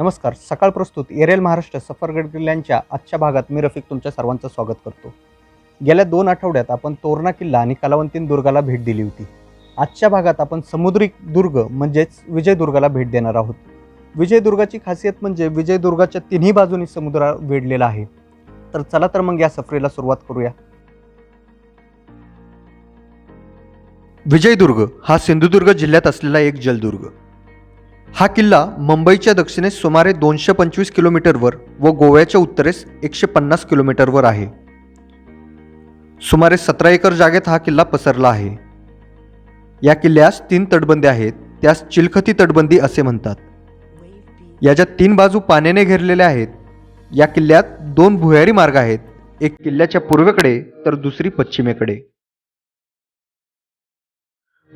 नमस्कार सकाळ प्रस्तुत एरेल महाराष्ट्र सफरगड किल्ल्यांच्या आजच्या भागात मी रफिक तुमच्या सर्वांचं स्वागत करतो. गेल्या दोन आठवड्यात आपण तोरणा किल्ला आणि कलावंतीन दुर्गाला भेट दिली होती. आजच्या भागात आपण समुद्री दुर्ग म्हणजेच विजयदुर्गाला भेट देणार आहोत. विजयदुर्गाची खासियत म्हणजे विजयदुर्गाच्या तिन्ही बाजूनी समुद्र वेढलेला आहे. तर चला तर मग या सफरीला सुरुवात करूया. विजयदुर्ग हा सिंधुदुर्ग जिल्ह्यात असलेला एक जलदुर्ग. हा किल्ला मुंबईच्या दक्षिणेस सुमारे दोनशे पंचवीस किलोमीटरवर व गोव्याच्या उत्तरेस एकशे पन्नास किलोमीटरवर आहे. सुमारे सतरा एकर जागेत हा किल्ला पसरला आहे. या किल्ल्यास तीन तटबंदी आहेत त्यास चिलखती तटबंदी असे म्हणतात. याच्या तीन बाजू पाण्याने घेरलेल्या आहेत. या किल्ल्यात दोन भुयारी मार्ग आहेत एक किल्ल्याच्या पूर्वेकडे तर दुसरी पश्चिमेकडे.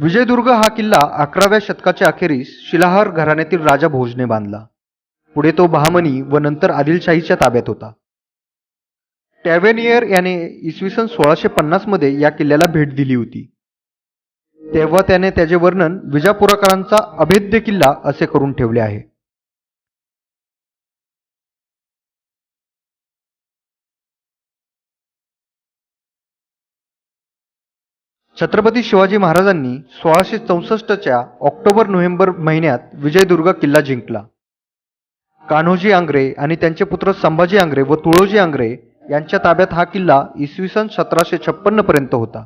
विजयदुर्ग हा किल्ला अकराव्या शतकाच्या अखेरीस शिलाहार घराण्यातील राजा भोजने बांधला. पुढे तो बहामनी व नंतर आदिलशाहीच्या ताब्यात होता. टॅव्हेनियर याने इसवी सन सोळाशे पन्नासमध्ये या किल्ल्याला भेट दिली होती. तेव्हा त्याने त्याचे वर्णन विजापुराकरांचा अभेद्य किल्ला असे करून ठेवले आहे. छत्रपती शिवाजी महाराजांनी सोळाशे चौसष्टच्या ऑक्टोबर नोव्हेंबर महिन्यात विजयदुर्ग किल्ला जिंकला. कान्होजी आंग्रे आणि त्यांचे पुत्र संभाजी आंग्रे व तुळोजी आंग्रे यांच्या ताब्यात हा किल्ला इसवी सन सतराशे छप्पन्न पर्यंत होता.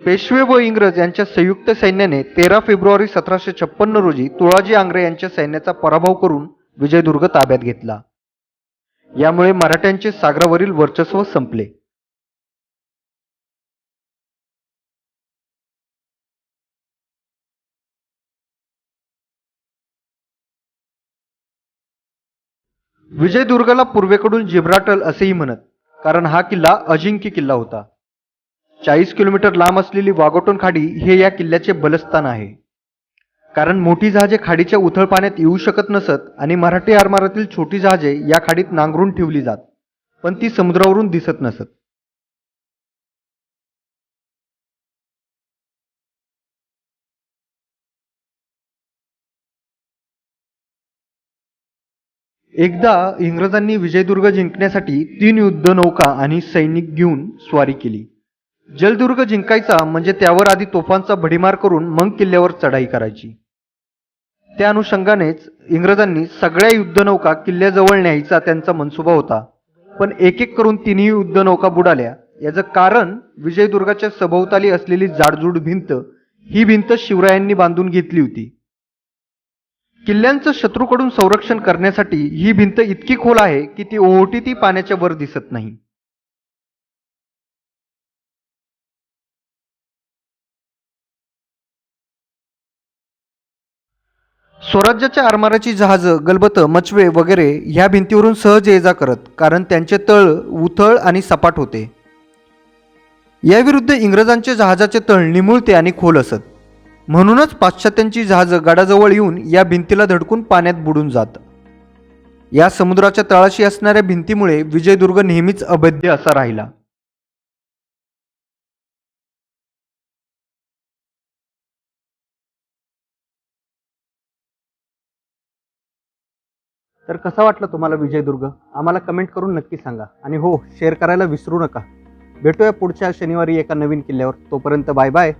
पेशवे व इंग्रज यांच्या संयुक्त सैन्याने तेरा फेब्रुवारी सतराशे छप्पन्न रोजी तुळाजी आंग्रे यांच्या सैन्याचा पराभव करून विजयदुर्ग ताब्यात घेतला. यामुळे मराठ्यांचे सागरावरील वर्चस्व संपले. विजयदुर्गला पूर्वेकडून जिब्राटल असेही म्हणत कारण हा किल्ला अजिंक्य किल्ला होता. चाळीस किलोमीटर लांब असलेली वागोटोन खाडी हे या किल्ल्याचे बलस्थान आहे. कारण मोठी जहाजे खाडीच्या उथळ पाण्यात येऊ शकत नसत आणि मराठी आरमारातील छोटी जहाजे या खाडीत नांगरून ठेवली जात पण ती समुद्रावरून दिसत नसत. एकदा इंग्रजांनी विजयदुर्ग जिंकण्यासाठी तीन युद्धनौका आणि सैनिक घेऊन स्वारी केली. जलदुर्ग जिंकायचा म्हणजे त्यावर आधी तोफांचा भडीमार करून मग किल्ल्यावर चढाई करायची. त्या अनुषंगानेच इंग्रजांनी सगळ्या युद्धनौका किल्ल्याजवळ न्यायचा त्यांचा मनसुबा होता. पण एक एक करून तिन्ही युद्धनौका बुडाल्या. याचं कारण विजयदुर्गाच्या सभोवताली असलेली जाडजूड भिंत ही भिंत शिवरायांनी बांधून घेतली होती. किल्ल्यांचं शत्रूकडून संरक्षण करण्यासाठी ही भिंत इतकी खोल आहे की ती ओहोटी ती पाण्याच्या वर दिसत नाही. स्वराज्याच्या आरमाराची जहाजं गलबत मचवे वगैरे ह्या भिंतीवरून सहज ये जा करत कारण त्यांचे तळ उथळ आणि सपाट होते. याविरुद्ध इंग्रजांचे जहाजाचे तळ निमुळते आणि खोल असत. म्हणूनच पाश्चात्यांची जहाजं गडाजवळ येऊन या भिंतीला धडकून पाण्यात बुडून जात. या समुद्राच्या तळाशी असणाऱ्या भिंतीमुळे विजयदुर्ग नेहमीच अभेद्य असा राहिला. तर कसा वाटला तुम्हाला विजयदुर्ग? आम्हाला कमेंट करून नक्की सांगा. आणि हो शेअर करायला विसरू नका. भेटूया पुढच्या शनिवारी एका नवीन किल्ल्यावर. तोपर्यंत बाय बाय